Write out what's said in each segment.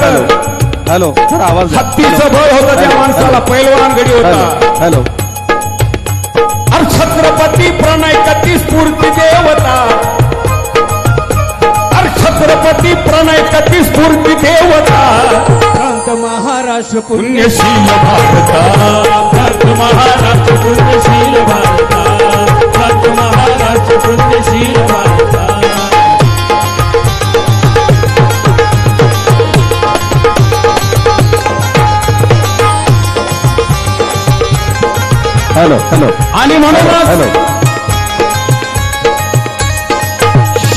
कळतं हॅलो. जरा आवाज. हत्तीचं बळ होतं त्या माणसाला. पैलवान गडी हॅलो होता. हॅलो. अरे छत्रपती प्रणय कती स्फूर्ती देवता अरे छत्रपती प्रणय कती स्फूर्ती देवता प्रांत महाराष्ट्र पुण्य पुण्यशील भारता. भारत महाराष्ट्र पुण्यशील भारता. भारत महाराष्ट्र पुण्यशील भारता. Hello hello. आणि म्हणूनच हॅलो.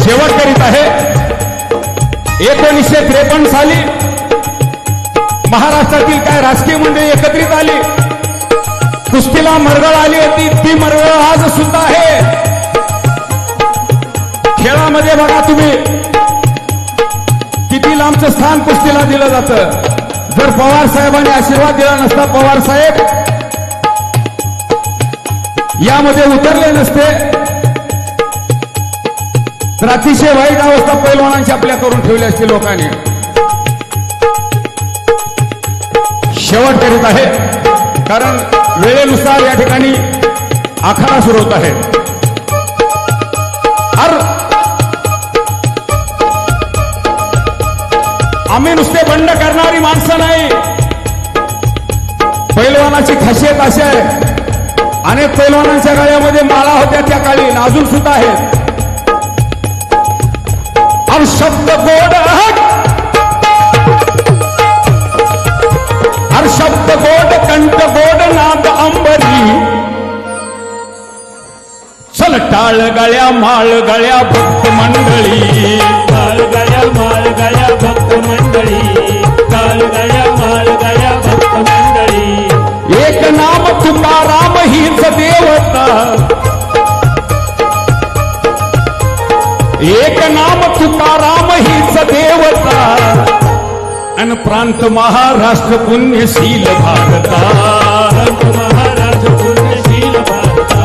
शेवट करीत आहे. एकोणीसशे त्रेपन्न साली महाराष्ट्रातील काय राजकीय मंडळी एकत्रित आली? कुस्तीला मरगळ आली होती ती मरगळ आज सुद्धा आहे. खेळामध्ये बघा तुम्ही. किती लांबचं स्थान कुस्तीला दिलं जातं. जर पवार साहेबांनी आशीर्वाद दिला नसता पवार साहेब यामध्ये उतरले नसते. तर अतिशय वाईट अवस्था पैलवानांची आपल्या करून ठेवली असती लोकांनी. शेवट करीत आहे. कारण वेळेनुसार या ठिकाणी आखाडा सुरू होत आहे. आम्ही नुसते बंड करणारी माणसं नाही. पैलवानाची खासियत अशी आहे. अनेक पैलवानांच्या गळ्यामध्ये माळा होत्या त्या काळी. अजून सुद्धा आहेत. अब शब्द गोड हर शब्द गोड कंठ गोड नाद अंबरी. चल टाळ गळ्या माळ गळ्या भक्त मंडळी. टाळ गळ्या माळ गळ्या भक्त मंडळी. टाळ गळ्या नाम तुकाराम हीच देवता एक नाम तुकाराम हीच देवता अन प्रांत महाराष्ट्र पुण्यशील भारता। महाराष्ट्र पुण्यशील भारता।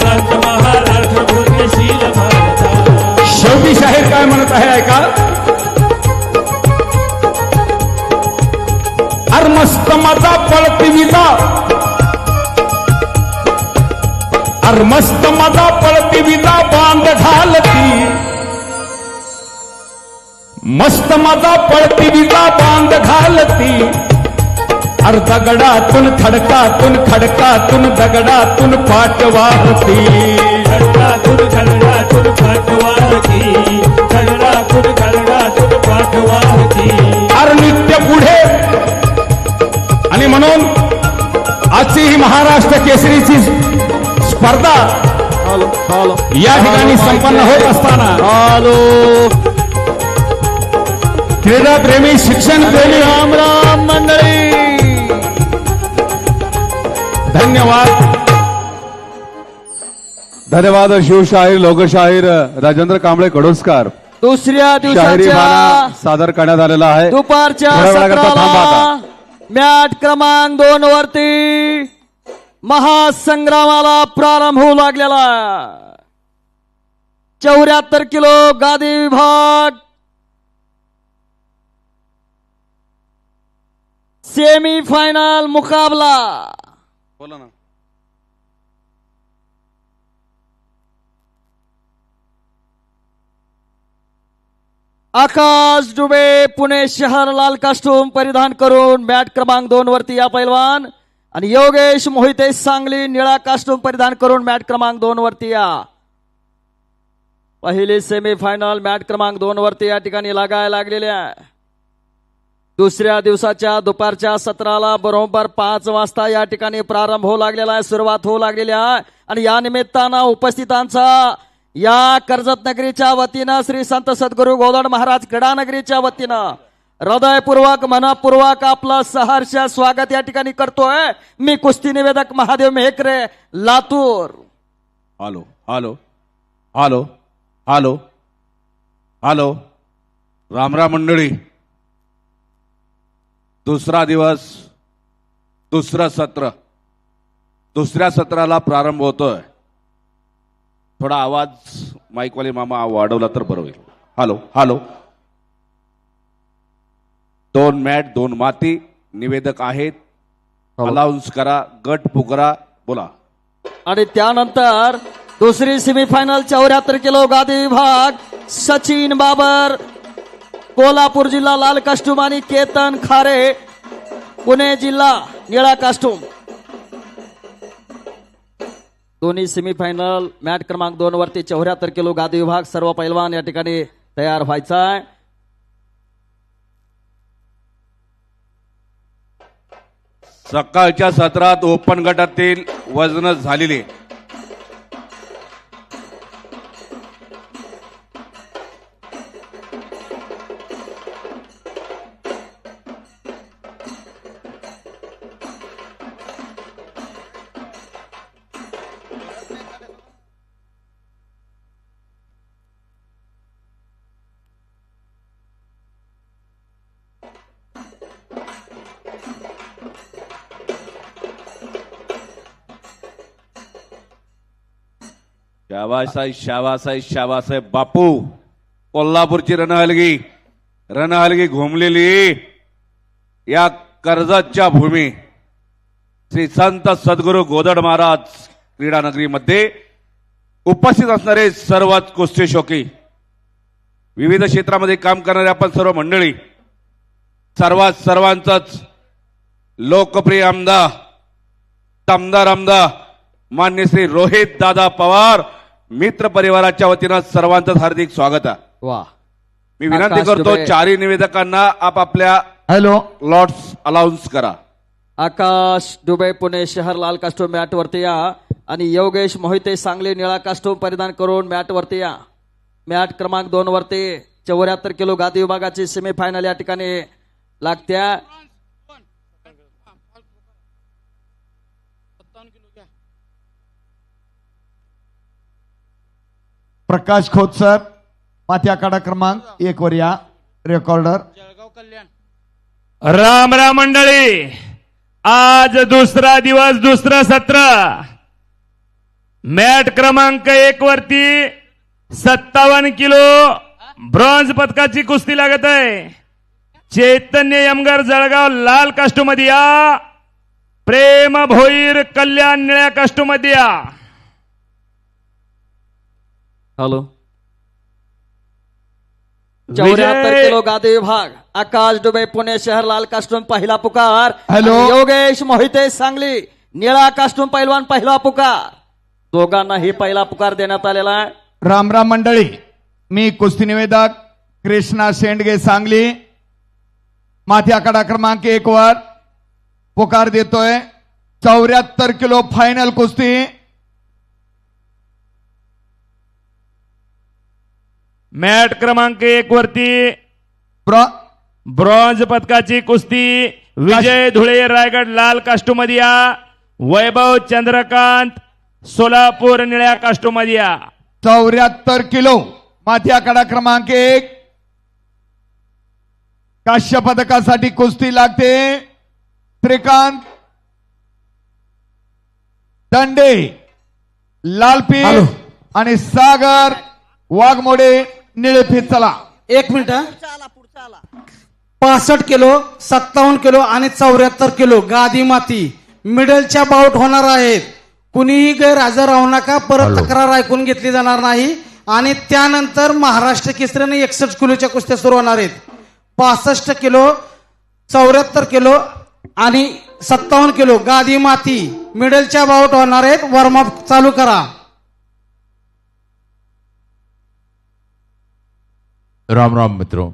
प्रांत महाराष्ट्र पुण्यशील भारता। शेवटी शाहीर काय म्हणत आहे ऐका. मस्त माझा पळती विजा अर मस्त माझा पळती विजा बांध घालती. मस्त माझा पळती विजा बांध घालती. अर दगडातून खडकातून खडकातून दगडातून पाठ वाहती खडकातून खडकातून पाठवाहती खडकातून खडकातून पाठवाहती फार म्हणून आजची ही महाराष्ट्र केसरीची स्पर्धा या ठिकाणी संपन्न होत असताना हॅलो. क्रीडा प्रेमी शिक्षण प्रेमी. राम राम मंडळी. धन्यवाद. धन्यवाद शिवशाहीर लोकशाहीर राजेंद्र कांबळे कडोसकर. दुसऱ्या माना सादर करण्यात आलेला आहे. दुपारच्या मॅट क्रमांक दोन वरती महासंग्रामाला प्रारंभ होऊ लागलेला चौऱ्याहत्तर किलो गादी विभाग. सेमी फायनल मुकाबला. बोला ना. आकाश डुबे पुणे शहर लाल कास्टूम परिधान करून बॅट क्रमांक दोन वरती या पैलवान. आणि योगेश मोहिते सांगली निळा कास्टूम परिधान करून मॅट क्रमांक दोन वरती या. पहिली सेमीफायनल मॅट क्रमांक दोन वरती या ठिकाणी लागायला लागलेले आहे. दुसऱ्या दिवसाच्या दुपारच्या सत्राला बरोबर पाच वाजता या ठिकाणी प्रारंभ होऊ लागलेला आहे सुरुवात होऊ लागलेली आहे. आणि या निमित्तानं उपस्थितांचा या कर्जत नगरीच्या वतीनं श्री संत सद्गुरू गोदड महाराज गडानगरीच्या वतीनं हृदयपूर्वक मनापूर्वक आपलं सहर्ष स्वागत या ठिकाणी करतोय. मी कुस्ती निवेदक Mahadev Mehkare Latur. Hello hello hello hello hello रामराम मंडळी दुसरा दिवस दुसरं सत्र. दुसऱ्या सत्राला प्रारंभ होतोय. थोडा आवाज माईकवाले मामा वाढवला तर बरं होईल. Hello hello. दोन मॅट दोन माती निवेदक आहेत. अलाउन्स करा गट पुकरा बोला. आणि त्यानंतर दुसरी सेमीफायनल चौऱ्याहत्तर किलो गादी विभाग सचिन बाबर कोल्हापूर जिल्हा लाल कास्टूम आणि केतन खारे पुणे जिल्हा निळा कास्टूम दोन्ही सेमीफायनल मॅट क्रमांक दोन वरती चौऱ्याहत्तर किलो गादी विभाग सर्व पैलवान या ठिकाणी तयार व्हायचा आहे सकाळच्या सत्रात ओपन गटातील वजन झालेले शाबासाई शाबासाई शाबासाहेब बापू. कोल्हापूरची रणहलगी रणहलगी घुमलेली. या कर्जतच्या भूमी. श्री संत सद्गुरू गोदड महाराज क्रीडा नगरीमध्ये उपस्थित असणारे सर्वच कुस्ती शोकी. विविध क्षेत्रामध्ये काम करणारे आपण सर्व मंडळी. सर्वात सर्वांचाच लोकप्रिय आमदार दमदार आमदार मान्य श्री रोहित दादा पवार मित्र परिवाराच्या वतीनं सर्वांचं हार्दिक स्वागत आहे. वा. मी विनंती आकाश करतो दुबे. चारही निवेदकांना आपापल्या हॅलो. लॉट्स अलाउन्स करा. आकाश दुबे पुणे शहर लाल कास्टूम मॅट वरती या. आणि योगेश मोहिते सांगली निळा कास्टूम परिधान करून मॅट वरती या. मॅट क्रमांक दोन वरती. चौऱ्याहत्तर किलो गादी विभागाची सेमीफायनल या ठिकाणी लागत्या. प्रकाश खोत सर माथी आखाडा क्रमांक एक वर या रेकॉर्डर राम राम मंडळी आज दुसरा दिवस दुसरं सत्र. मॅट क्रमांक एक वरती सत्तावन्न किलो ब्रॉन्झ पदकाची कुस्ती लागत आहे. चैतन्य यमगर जळगाव लाल कास्टूमध्ये या प्रेम भोईर कल्याण निळ्या कास्टूमध्ये या हॅलो चौऱ्याहत्तर किलो गादी विभाग आकाश दुबे पुणे शहर लाल कास्टूम पहिला पुकार. हॅलो. योगेश मोहिते सांगली निळा कास्टूम पैलवान पहिला पुकार. दोघांनाही पहिला पुकार देण्यात आलेला आहे. राम राम मंडळी मी कुस्ती निवेदक कृष्णा शेंडगे सांगली. माथी आखाडा क्रमांक एक वर पुकार देतोय. चौऱ्याहत्तर किलो फायनल कुस्ती. मॅट क्रमांक एक वरती ब्रॉ- ब्रॉन्झ पदकाची कुस्ती विजय धुळे रायगड लाल कास्टूमध्ये या वैभव चंद्रकांत सोलापूर निळ्या कास्टूमध्ये या चौऱ्याहत्तर किलो माथी आखाडा क्रमांक एक. काश्य पदकासाठी कुस्ती लागते. श्रीकांत. दंडे लालपीर आणि सागर वाघमोडे. निळेफीत चला. एक मिनिट पासष्ट किलो सत्तावन्न किलो आणि चौऱ्याहत्तर किलो गादी माती. मिडलच्या बाउट होणार आहेत. कुणीही गैरहजर राहू नका परत तक्रार ऐकून घेतली जाणार नाही. आणि त्यानंतर महाराष्ट्र केसरीने एकसष्ट किलोच्या कुस्त्या सुरू होणार आहेत. पासष्ट किलो चौऱ्याहत्तर किलो आणि सत्तावन्न किलो गादी माती. मिडलच्या बाउट होणार आहेत. वॉर्मअप चालू करा. राम राम मित्रों,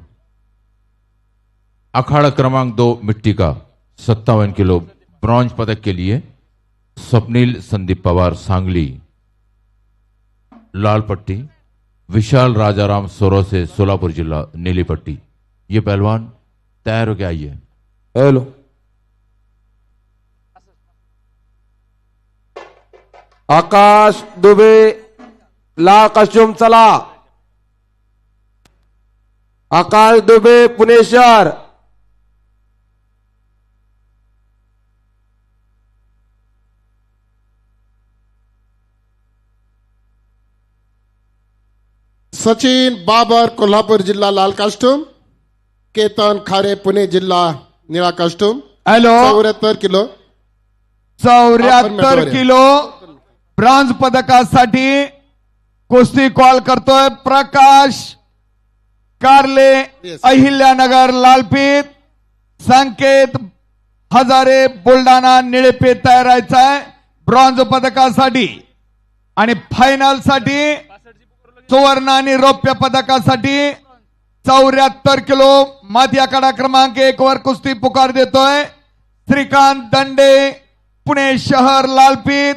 अखाड़ा क्रमांक दो मिट्टी का सत्तावन किलो ब्रॉन्ज पदक के लिए स्वप्निल संदीप पवार सांगली, लाल पट्टी, विशाल राजाराम सोरो से सोलापुर जिला नीली पट्टी। ये पहलवान तैयार होके आइए। हॅलो। आकाश दुबे, लाल कास्टूम चला। आकाश दुबे पुणे शहर. सचिन बाबर कोल्हापूर जिल्हा लाल कास्टूम. केतन खारे पुणे जिल्हा निळा कॉस्ट्युम हॅलो. चौऱ्याहत्तर किलो. चौऱ्याहत्तर किलो ब्रॉन्झ पदकासाठी कुस्ती कॉल करतोय प्रकाश कारले. अहिल्यानगर लालपीत संकेत हजारे बुलढाणा निळेपेत तयार आहे ब्रॉन्झ पदकासाठी आणि फायनलसाठी सुवर्ण आणि रौप्य पदकासाठी चौऱ्याहत्तर किलो माती आकडा क्रमांक एक वर कुस्ती पुकार देतोय. श्रीकांत दंडे पुणे शहर लालपीत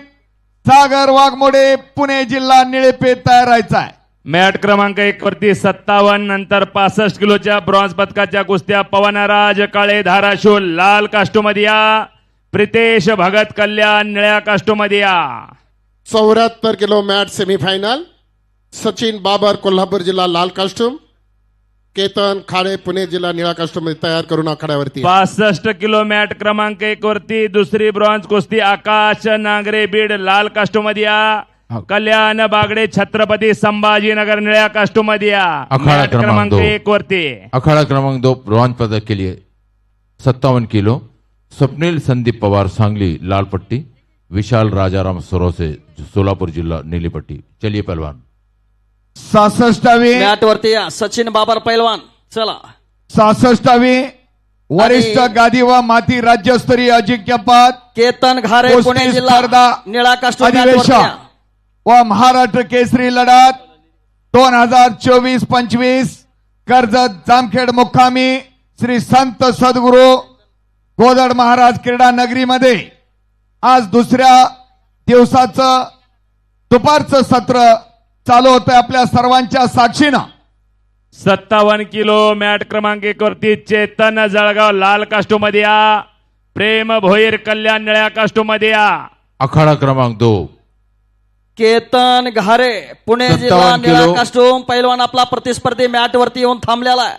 सागर वाघमोडे पुणे जिल्हा निळेपेत तयार राहायचा आहे मॅट क्रमांक एक वरती सत्तावन्न नंतर पासष्ट किलोच्या ब्रॉन्झ पदकाच्या कुस्त्या पवनराज काळे धाराशिव लाल काष्टोमध्ये या प्रितेश भगत कल्याण निळ्या काष्टोमध्ये या चौऱ्याहत्तर kilo mat semifinal Sachin Babar Kolhapur जिल्हा लाल कॉस्ट्युम केतन खाडे पुणे जिल्हा निळा कॉस्ट्युममध्ये तयार करून आखाड्यावरती. पासष्ट किलो मॅट क्रमांक एक वरती दुसरी ब्रॉन्झ कुस्ती आकाश नांगरे बीड लाल काष्टोमध्ये या कल्याण बागडे छत्रपती संभाजीनगर निळ्या काष्टोमध्ये या अखाडा मॅट क्रमांक क्रमांक दो. एक वरती. अखाड़ा क्रमांक दो ब्रॉन्ज पदक के लिए सत्तावन किलो. स्वप्निल संदीप पवार सांगली लाल पट्टी विशाल राजाराम सरोसे सोलापुर जिला नीली पट्टी चलिए पहलवान. सहासष्टावी. मॅट वरती या सचिन बाबर पैलवान चला. सहासष्टावी. वरिष्ठ आणि- गादी व माती राज्यस्तरीय अजिंक्यपद. केतन घारे कुस्ती पुणे जिल्हा स्पर्धा निळा वरती अधिवेशन. या. व महाराष्ट्र केसरी लढत दोन हजार चोवीस पंचवीस कर्जत जामखेड मुक्कामी श्री संत सद्गुरू गोदड महाराज क्रीडा नगरीमध्ये आज दुसऱ्या दिवसाचं दुपारचं सत्र चालू होतंय आपल्या सर्वांच्या साक्षीनं. सत्तावन्न किलो मॅट क्रमांक एक वरती चेतन जळगाव लाल काष्टोमध्ये या. प्रेम भोईर कल्याण निळ्या काष्टोमध्ये या. अखाड़ा क्रमांक दो केतन घारे पुणे जिल्हा निळा. कास्टूम पैलवान आपला प्रतिस्पर्धी मॅट वरती येऊन थांबलेला आहे.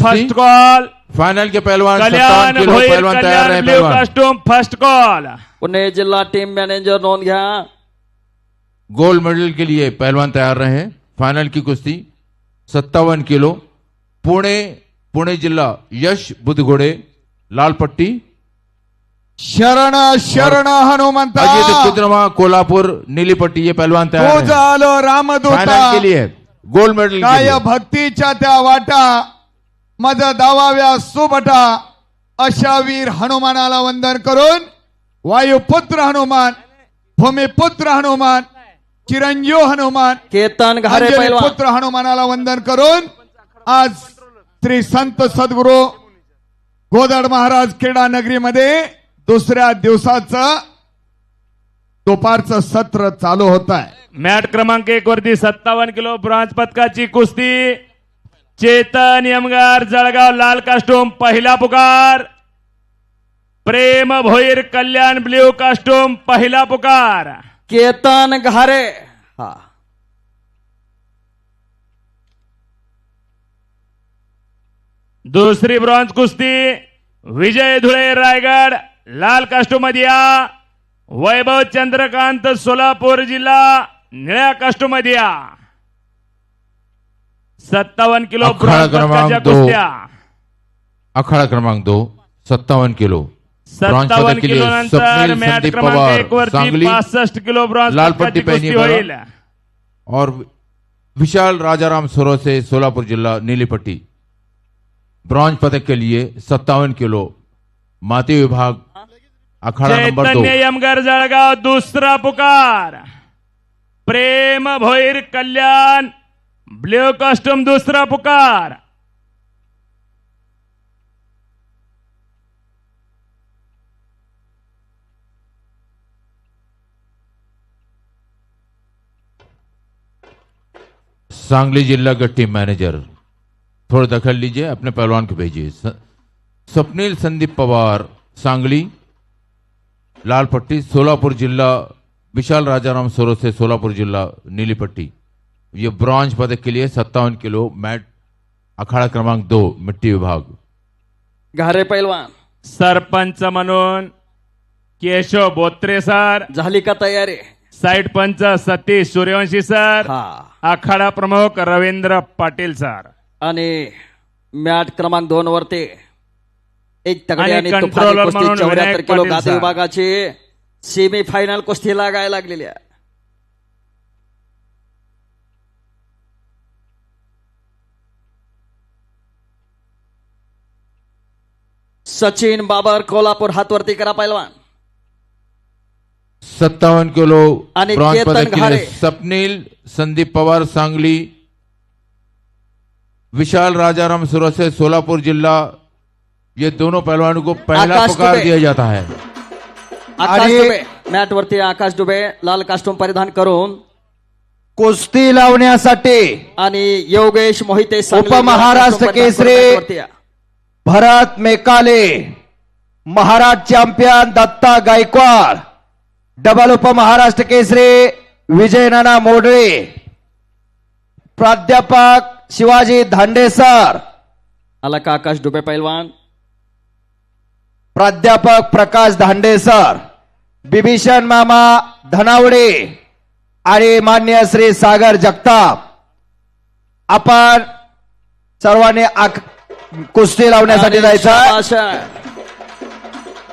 फ़र्स्ट कॉल फाइनल के पहलवान कल्याण सत्तावन किलो पहलवान तैयार रहे पहलवान कास्टूम फ़र्स्ट कॉल पुणे जिल्हा टीम मैनेजर नोंद घ्या. गोल्ड मेडल के लिए पहलवान तैयार रहे फाइनल की कुश्ती सत्तावन किलो। पुणे पुणे जिला यश बुधघोड़े लाल पट्टी शरण शरण अजित हनुमंता। कुद्रमा कोल्हापुर नीली पट्टी ये पहलवान तैयार है। आलो रामदूता। लिए गोल्ड मेडल काय भक्तीच्या त्या वाटा मज दावाव्या सुबटा अशा वीर हनुमानाला वंदन करून वायुपुत्र हनुमान भूमिपुत्र हनुमान चिरंजीव हनुमान केतन पुत्र हनुमानाला वंदन करून आज श्री संत सद्गुरू गोदड महाराज क्रीडा नगरीमध्ये दुसऱ्या दिवसाचं दुपारचं सत्र चालू होत आहे मॅट क्रमांक एक वरती सत्तावन्न किलो ब्रॉन्झ पदकाची कुस्ती. चेतन यमगार जळगाव लाल कास्टूम पहिला पुकार. प्रेम भोईर कल्याण ब्ल्यू कास्टूम पहिला पुकार. केतन घारे. हा. दुसरी ब्रॉन्झ कुस्ती विजय धुळे रायगड. लाल कास्टूमध्ये या वैभव चंद्रकांत सोलापूर जिल्हा निळ्या कास्टूमध्ये या. सत्तावन्न किलो अखाड़ा क्रमांक दो. कुस्त्या. अखाड़ा क्रमांक दो. सत्तावन किलो. सत्तावन्न के किलो नंतर स्वप्निल मॅच संदीप क्रमांक पवार एक वरती सांगली. पासष्ट किलो ब्रॉन्झ लाल पट्टी पहनी कुस्ती बघा. होईल. और विशाल राजाराम सरोसे सोलापुर जिला नीली पट्टी ब्रॉन्ज पदक के लिए सत्तावन किलो. माती विभाग अखाड़ा नंबर दो। यमगर जळगाव दुसरा पुकार। प्रेम भोईर कल्याण ब्ल्यू कॉस्ट्यूम दूसरा पुकार। सांगली जिला टीम मैनेजर थोड़ा दखल लीजिए अपने पहलवान को भेजिए। स्वप्निल संदीप पवार सांगली लाल पट्टी सोलापुर जिला विशाल राजाराम सरोसे सोलापुर जिला नीली पट्टी ये ब्रॉन्ज पदक के लिए सत्तावन किलो मैट अखाड़ा क्रमांक दो मिट्टी विभाग. घारे पैलवान. सरपंच म्हणून केशव बोत्रे सर. झाली का तयारी? साईड पंच सतीश सूर्यवंशी सर. हा. आखाडा प्रमुख रवींद्र पाटील सर. आणि मॅट क्रमांक दोन वरती एक तगडी आणि कुस्ती म्हणून चौऱ्याहत्तर विनायक किलो पाटील गादी सर. विभागाची सेमी फायनल कुस्ती लागायला लागलेली आहे सचिन बाबर कोल्हापूर हातवरती करा पैलवान सत्तावन किलो आणि ब्रॉन्झ केतन पदक के घारे. लिए स्वप्निल संदीप पवार सांगली विशाल राजाराम सुरसे सोलापुर जिला ये दोनों पहलवानों को पहला आकाश पुकार दुबे। दिया जाता है आकाश डुबे मॅट वरती आकाश डुबे लाल कास्टूम परिधान करून कुस्ती लावण्यासाठी आणि योगेश मोहिते उपमहाराष्ट्र केसरी. भरत मेकाले महाराष्ट्र चॅम्पियन दत्ता गायकवाड डबल उपमहाराष्ट्र केसरी विजय नाना मोडळे प्राध्यापक शिवाजी धांडे सर आला का आकाश डुबे पैलवान प्राध्यापक प्रकाश धांडे सर बिभीषण मामा धनावडे आणि मान्य श्री सागर जगताप. आपण सर्वांनी कुस्ती लावण्यासाठी जायचं.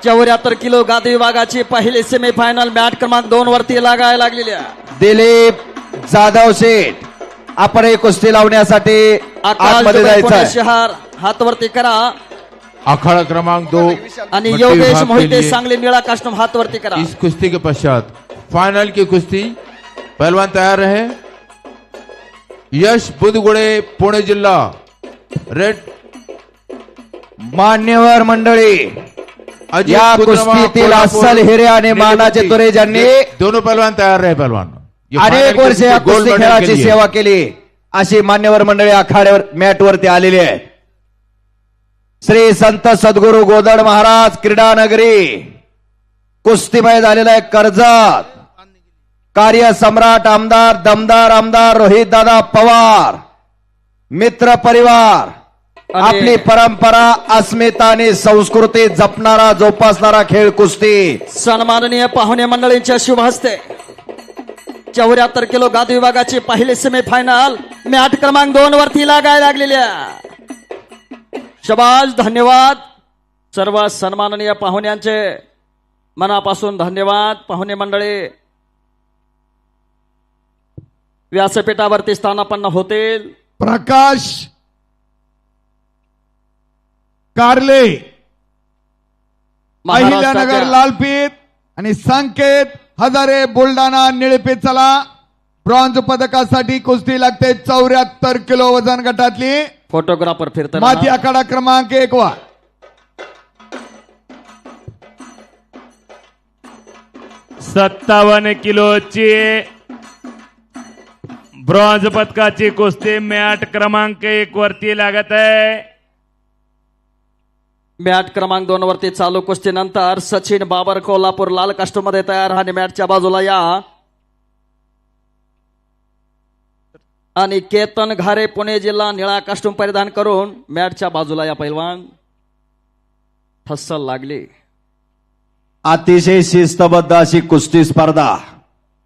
चौऱ्याहत्तर किलो गादी विभागाची पहिली सेमीफायनल मॅट क्रमांक दोन वरती लागायला लागलेली आहे. दिलीप जाधव शेठ आपण ही कुस्ती लावण्यासाठी आतमध्ये जायचं शहर. हातवरती करा. अखाड़ा क्रमांक दो आणि योगेश मोहिते सांगली निळा कास्टूम हातवरती करा. इस कुश्ती के पश्चात फाइनल की कुश्ती पहलवान तैयार रहे। यश बुधगुड़े पुणे जिला। रेड मान्यवर मंडळी या कुस्तीतील अस्सल हिरे आणि मानाचे पट्टी. तुरे ज्यांनी ये दोनों पहलवान तैयार रहे पहलवान। अनेक वर्ष या कुस्ती खेळाची लिए। सेवा केली. अशी मान्यवर मंडळी आखाड्यावर मॅटवरती आलेली आहे. श्री संत सद्गुरु गोदड महाराज क्रीडा नगरी. कुस्तीमय झालेला आहे कर्जत. कार्य सम्राट आमदार दमदार आमदार रोहित दादा पवार. मित्र परिवार. आपली परंपरा अस्मिता आणि संस्कृती जपणारा जोपासणारा खेळ कुस्ती. सन्माननीय पाहुणे मंडळींच्या शुभ हस्ते. चौऱ्याहत्तर किलो गादी विभागाची पहिली सेमीफायनल मॅट क्रमांक दोन वरती लागायला लागलेली आहे. शबाज धन्यवाद. सर्व सन्माननीय पाहुण्यांचे मनापासून धन्यवाद. पाहुणे मंडळी व्यासपीठावरती स्थानापन्न होतील. प्रकाश कारले अहिल्यानगर लालपीत आणि संकेत हजारे बुलढाणा निळपीत चला. ब्रॉन्झ पदकासाठी कुस्ती लागते चौऱ्याहत्तर किलो वजन गटातली. फोटोग्राफर माती फिरताना आखाडा क्रमांक एक वा. सत्तावन्न किलोची ब्रॉन्झ पदकाची कुस्ती मॅट क्रमांक एक वरती लागत आहे. मॅट क्रमांक दोन वरती चालू कुस्तीनंतर सचिन बाबर कोल्हापूर लाल मध्ये तयार. आणि मॅटच्या बाजूला या आणि केतन घारे पुणे जिल्हा निळा कास्टूम परिधान करून मॅटच्या बाजूला या पैलवान. ठस्सल लागली. अतिशय शिस्तबद्ध अशी कुस्ती स्पर्धा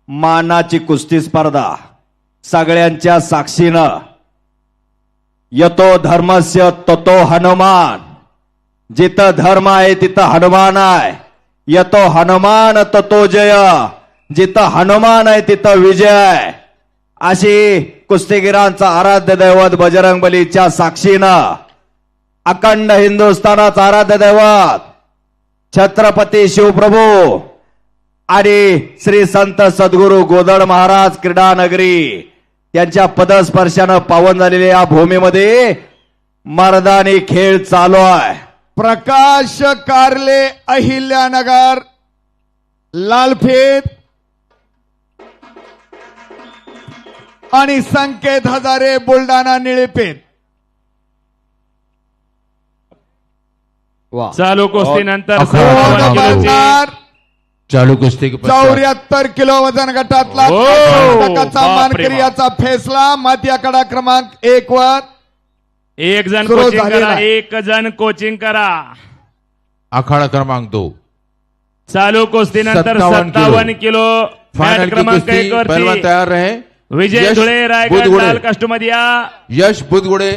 मानाची कुस्ती स्पर्धा. सगळ्यांच्या साक्षीनं यतो धर्मस्य ततो हनुमान. जिथं धर्म आहे तिथं हनुमान आहे. यतो हनुमान ततो जय. जिथं हनुमान आहे तिथं विजय आहे. अशी कुस्तीगिरांचा आराध्य दैवत बजरंग बलीच्या साक्षीनं अखंड हिंदुस्थानाचा आराध्य दैवत छत्रपती शिवप्रभू आणि श्री संत सद्गुरु गोदड महाराज क्रीडा नगरी त्यांच्या पदस्पर्शानं पावन झालेल्या या भूमीमध्ये मर्दानी खेळ चालू आहे. प्रकाश कारले अहिल्यानगर लालफेत आणि संकेत हजारे बुलढाणा निळेपेत चालू कुस्तीनंतर चालू कुश्ती के पश्चात चौऱ्याहत्तर किलो वजन गटातला बापरे मानकरी याचा फैसला माती आकडा क्रमांक एक वर. एक जण कोचिंग करा. एक जण कोचिंग करा. अखाड़ा क्रमांक दो. चालू कुस्तीनंतर 57 किलो. सत्तावन्न किलो. की क्रमांक एक तैयार रहे. विजय धुळे रायगड. लाल कास्टमध्ये यश बुधगुड़े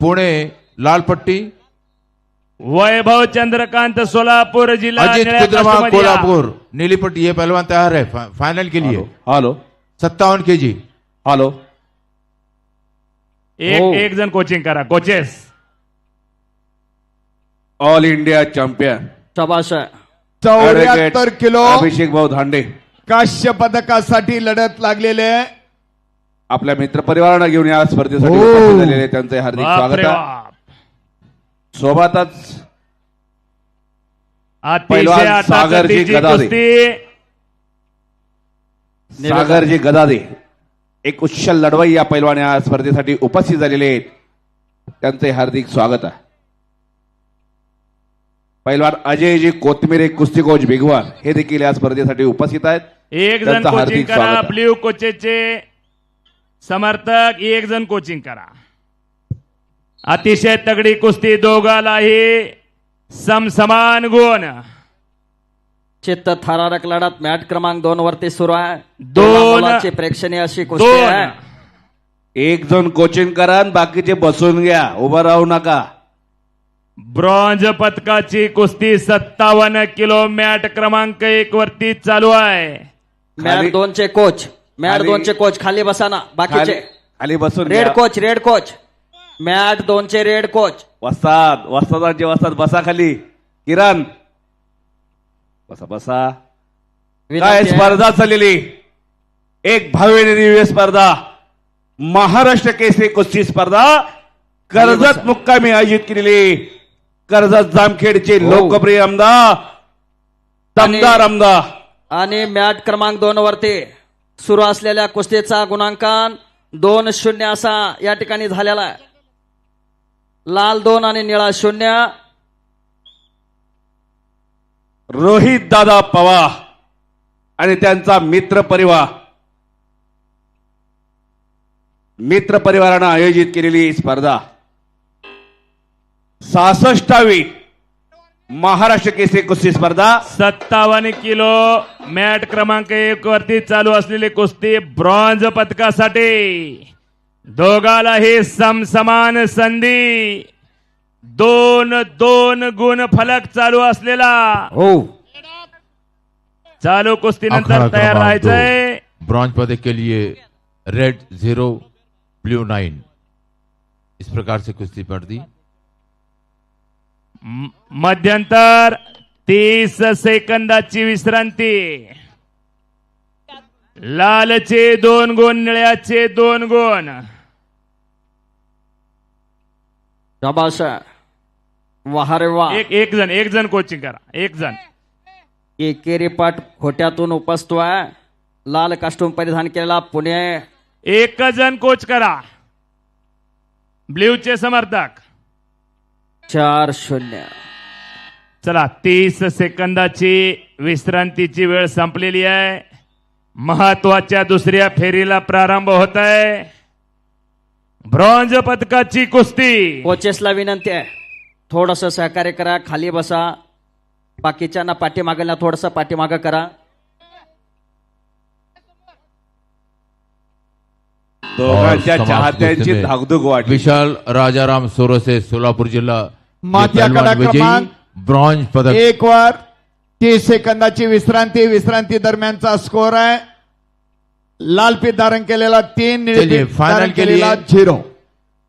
पुणे लाल पट्टी वैभव चंद्रकांत सोलापुर अजित या. कोल्हापुर. नीली पट्टी ये पहलवान तैयार है फा- फाइनल के लिए हेलो. सत्तावन के जी हॅलो. एक एक जन कोचिंग करा. कोचेस ऑल इंडिया चॅम्पियन शाबाश आहे. चौऱ्याहत्तर किलो. अभिषेक भाऊ धांडे. काश्य पदकासाठी लढत लागलेले आहे. आपल्या मित्र परिवारांना घेऊन या स्पर्धेसाठी हो. उपस्थित झालेले त्यांचे हार्दिक स्वागत आहे. बाप. सोबतच अतिशय पैलवान आता सागरजी गदादे. कुस्ती. सागरजी गदादे एक उच्चल लढवई या पैलवान या स्पर्धेसाठी उपस्थित झालेले आहेत. त्यांचे हार्दिक स्वागत आहे. पैलवान अजयजी कोथमिरे कुस्ती कोच भिगवान हे देखील या स्पर्धेसाठी उपस्थित आहेत. एक जण त्यांचं कोचिंग हार्दिक करा स्वागत आहे. ब्ल्यू कोचेचे. समर्थक एक जण कोचिंग करा. अतिशय तगडी कुस्ती दोघालाही समसमान गुण. चित्त थरारक लढत मॅट क्रमांक दोन वरती सुरू आहे. दोन- मुलाची प्रेक्षणीय अशी कुस्ती दोन. आहे. एक जण कोचिंग करा आणि बाकीचे बसून घ्या. उभं राहू नका. ब्रॉन्झ पदकाची कुस्ती सत्तावन्न किलो मॅट क्रमांक एक वरती चालू आहे. मॅट खाली- दोनचे कोच मॅट दोनचे कोच खाली बसा ना बाकीचे खाली बसून रेड घ्या. कोच रेड कोच मॅट दोनचे रेड कोच वस्ताद वस्तादांचे वस्ताद बसा खाली. किरण. बसा बसा. काय विनंती आहे. स्पर्धा चाललेली? एक भव्य आणि दिव्य स्पर्धा. महाराष्ट्र केसरी कुस्ती स्पर्धा. कर्जत मुक्कामी आयोजित केलेली. कर्जत जामखेडचे हो. लोकप्रिय आमदार दमदार आमदार. आणि मॅट क्रमांक दोन वरती. सुरू असलेल्या कुस्तीचा गुणांकन दोन शून्य असा या ठिकाणी झालेला आहे. लाल दोन आणि निळा शून्य. रोहित दादा पवार आणि त्यांचा मित्र परिवार. मित्र परिवारानं आयोजित केलेली ही स्पर्धा. सहासष्टावी महाराष्ट्र केसरी कुस्ती स्पर्धा. सत्तावन्न किलो मॅट क्रमांक एक वरती चालू असलेली कुस्ती ब्रॉन्झ पदकासाठी. दोघालाही समसमान संधी. दोन दोन गुण फलक चालू असलेला. हो. चालू कुस्तीनंतर अखाड़ा तयार राहायचंय. ब्रॉन्ज पदक के लिए रेड जीरो ब्लू नाइन इस प्रकार से कुश्ती पड़ दी म- मध्यंतर तीस सेकंदाची विश्रांती. लालचे दोन गुण निळ्याचे दोन गुण. शाबाश वाह रे वा. एक एक जण एक जण कोचिंग करा. एक जण. एकेरी पाट खोट्यातून उपसतोय लाल कास्टूम परिधान केलेला पुणे. एक जण कोच करा. ब्ल्यूचे समर्थक. चार शून्य. चला तीस सेकंदाची विश्रांतीची वेळ संपलेली आहे. महत्त्वाच्या दुसऱ्या फेरीला प्रारंभ होत आहे ब्रॉन्झ पदकाची कुस्ती. कोचेसला विनंती आहे. थोडस सहकार्य करा खाली बसा. बाकीच्यांना पाठीमागेला थोडस पाठीमागं करा. दोघांच्या समाप्त चाहत्यांची कुस्ती में धाकधूक वाटली. विशाल राजाराम सोरसे सोलापुर जिला ये माथ्या पहलवान कडा विजयी. क्रमांक ब्रॉन्ज पदक. एक वर तीस सेकंदाची विश्रांती विश्रांती दरम्यानचा स्कोर आहे. लाल पीठ धारण केलेला तीन निळे के केलेला लिए झिरो.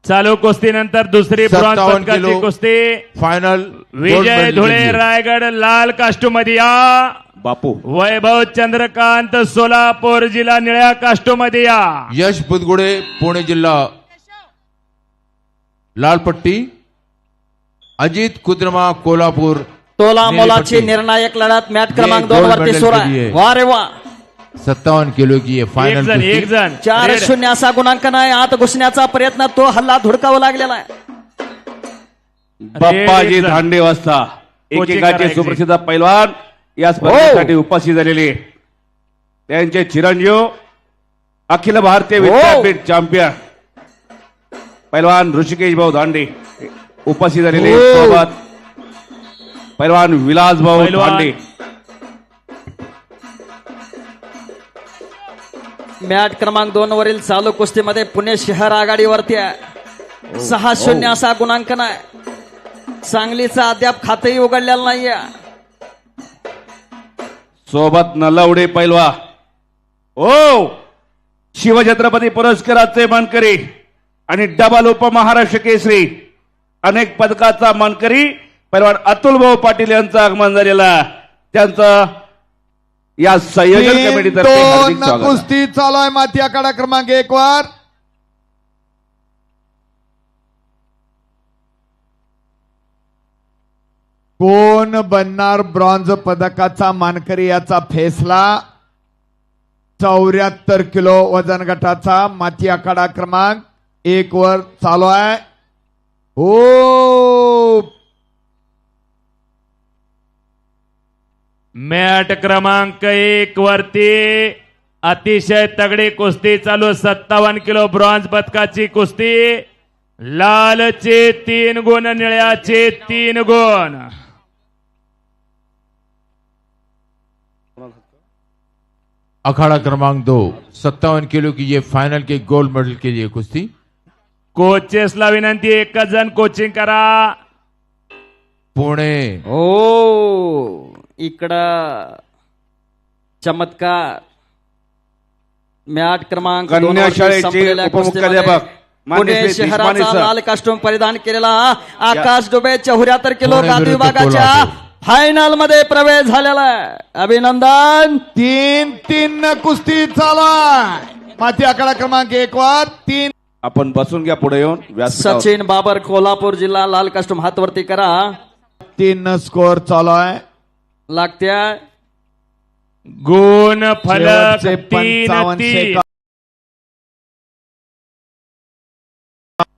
चालू कुस्तीनंतर दुसरी ब्रॉन्झ 57 पदकाची किलो. कुस्ती. Final gold Vijay Dhule. Raigad लाल कास्टूमध्ये या बापू. वैभव चंद्रकांत सोलापूर जिल्हा निळ्या कास्टूमध्ये या यश बुदगुडे पुणे जिल्हा. लाल पट्टी. अजित कुद्रमा कोल्हापूर तोला मोलाची। निर्णायक लढत मॅच क्रमांक दोन वरती सुरू। वा रे वा. सत्तावन किलो की ये एक फाइनल जण एक कुश्ती जण. चार रेड. शून्य असा गुणांकन आहे आत घुसण्याचा प्रयत्न तो हल्ला धुडकावा लागलेला आहे. बाप्पाजी. धांडे वाजता एकेकाचे एक सुप्रसिद्ध पैलवान या स्पर्धेसाठी उपस्थित झालेले. त्यांचे चिरंजीव अखिल भारतीय हो. विद्यापीठ चॅम्पियन. पैलवान ऋषिकेश भाऊ दांडे उपस्थित झालेले हो. सोबत पैलवान विलास भाऊ. दांडे मॅट क्रमांक दोन वरील चालू कुस्तीमध्ये पुणे शहर आघाडीवरती आहे. सहा शून्य असा गुणांकन आहे सांगलीचा अद्याप खातही उघडलेलं नाहीये. सोबत नलवडे पैलवा. ओ! शिवछत्रपती पुरस्काराचे मानकरी आणि डबल उपमहाराष्ट्र केसरी. अनेक पदकाचा मानकरी पैलवान अतुल भाऊ पाटील यांचं आगमन झालेला त्यांचं या संयोजन कमिटीतर्फे. कुस्ती चालू आहे माती आखाडा क्रमांक एक वर. कोण बनणार ब्रॉन्झ पदकाचा मानकरी याचा फैसला? चौऱ्याहत्तर किलो वजन गटाचा माती आखाडा क्रमांक एक वर चालू आहे. हो मॅट क्रमांक एक वरती अतिशय तगडी कुस्ती चालू सत्तावन्न किलो ब्रॉन्झ पदकाची कुस्ती. लालचे तीन गुण निळ्याचे तीन गुण. अखाड़ा क्रमांक दो सत्तावन किलो की ये फाइनल के गोल्ड मेडल के लिए कुश्ती कोचेसला विनंती एकच जण कोचिंग करा. पुणे. हो इकडं चमत्कार. मॅट क्रमांक कन्या दोन वरती शाळेचे संपलेल्या उपमुख्याध्यापक कुस्तीमध्ये पुणे श्री शहराचा सर. लाल कास्टूम परिधान केलेला आकाश डुबे चौऱ्याहत्तर किलो पुणे गादी विरुद्ध विभागाच्या कोल्हापूर. फायनलमध्ये प्रवेश झालेला आहे. अभिनंदन. तीन तीन कुस्ती चालू आहे. माती आखाडा क्रमांक एक वर तीन आपण बसून घ्या पुढे येऊन. व्यासपीठावर. सचिन बाबर कोल्हापूर जिल्हा लाल कास्टूम हातवरती करा. तीन स्कोर चालू आहे. लागत्या. गुण फलक शेवटचे तीन 55 तीन. सेकंद.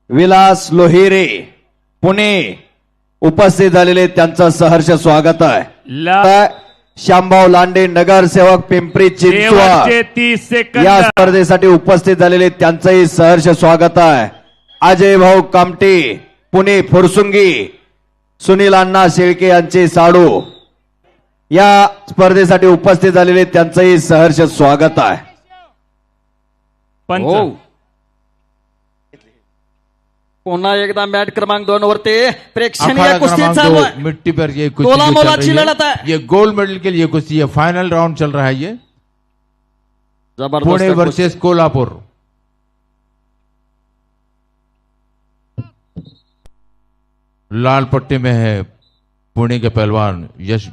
विलास लोहिरे पुणे. उपस्थित झालेले त्यांचं सहर्ष स्वागत आहे. ला- श्यामभाऊ लांडे नगरसेवक पिंपरी तीस या स्पर्धेसाठी उपस्थित झालेले त्यांचंही सहर्ष स्वागत आहे. अजय भाऊ कामटे पुणे फुरसुंगी सुनील अण्णा शेळके यांचे साडू. या स्पर्धेसाठी उपस्थित झालेले त्यांचंही सहर्ष स्वागत आहे. पंच हो. पुन्हा एकदा मॅट क्रमांक दोन वरती. प्रेक्षणीय कुस्ती चालू दो मिट्टी पर ये कुश्ती तोला जो चल मोलाची रही लढत है। ये गोल्ड मेडल के लिए कुश्ती है। फाइनल राउंड चल रहा है ये। ज़बरदस्त पुणे कुस्ती. वर्सेस कोल्हापुर। लाल पट्टी में है पुणे के पहलवान यश